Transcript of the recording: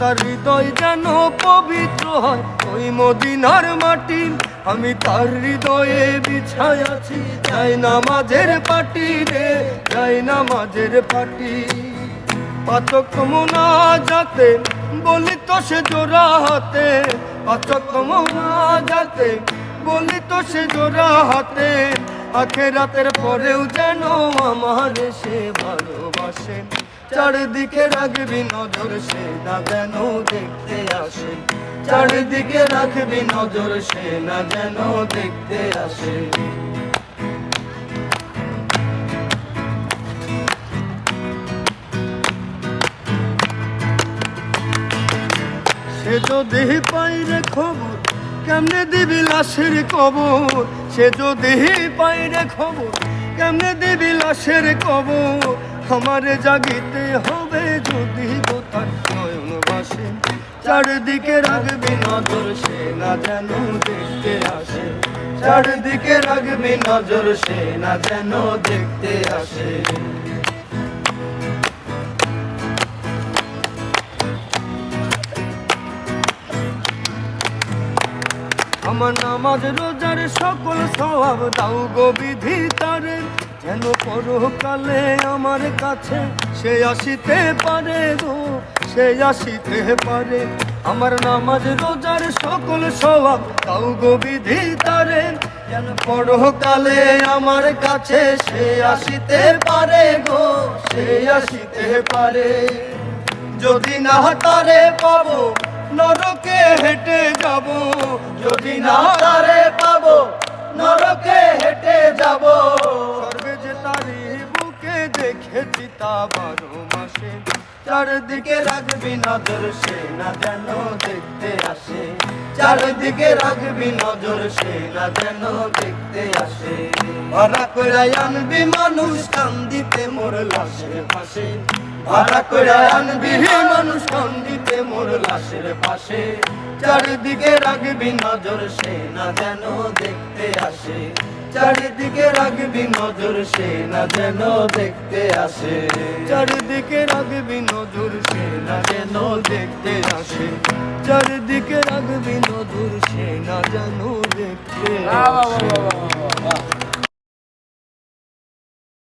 তার হৃদয় যেন পবিত্র হয়, ওই মদিনার মাটি। আমি তার হৃদয়ে বিছাই আছি, যাই নামাজের পাটি রে, যাই না মাঝের পাটি। পাচক মোনা যাতে, বলি তো সে জোড়া হাতে। পাচক মোনা যাতে, বলি তো সে জোড়া হাতে। আখে রাতের পরেও যেন আমার সে ভালোবাসে। চারিদিকে রাখবি নজর সে না যেন দেখতে আসে। চারিদিকে রাখবি নজর সে না যেন দেখতে আসে। সে যদি পাই রে খবর, কেমনে দিবি লাশের কবর? সে যদি পাই রে খবর, কেমনে দিবি লাশের কবর? আমারে জাগিতে হবে যদি গোতার নয়ন বাসে। চারদিকে রাখবে নজর, সে না যেন দেখতে আসে। চারদিকে রাখবে নজর, সে না যেন দেখতে আসে। আমার নামাজ রোজার সকল স্বভাব দাও গো বিধি তারে। যেন পরকালে আমার কাছে সে আসিতে পারে গো, সে আসিতে পারে। আমার নামাজ রোজার সকল স্বভাব দাও গো বিধি তারে। যেন পরকালে আমার কাছে সে আসিতে পারে গো, সে আসিতে পারে। যদি না তারে পাবো নরকে হেঁটে যাব। যদি না তারে পাবো নরকে হেঁটে যাব। সর্বে যে তারি বুকে দেখেছি তা বারো মাসে। চারদিকে রাখবি নজর সে না যেন দেখতে আসে। চারদিকে রাখবি নজর সে না যেন দেখতে আসে। ভাড়া করে আনবি মানুষ কান্দিতে মোর লাশের পাশে। ভাড়া করে আনবি মানুষ কান্দিতে লাশের পাশে চারিদিকে রাখবি নজর সে না যেন দেখতে আসে। চারিদিকে রাখবি নজর সে না যেন দেখতে আসে। চারিদিকে রাখবি নজর সে না যেন দেখতে আসে। চারিদিকে রাখবি নজর সে না যেন দেখতে আসে।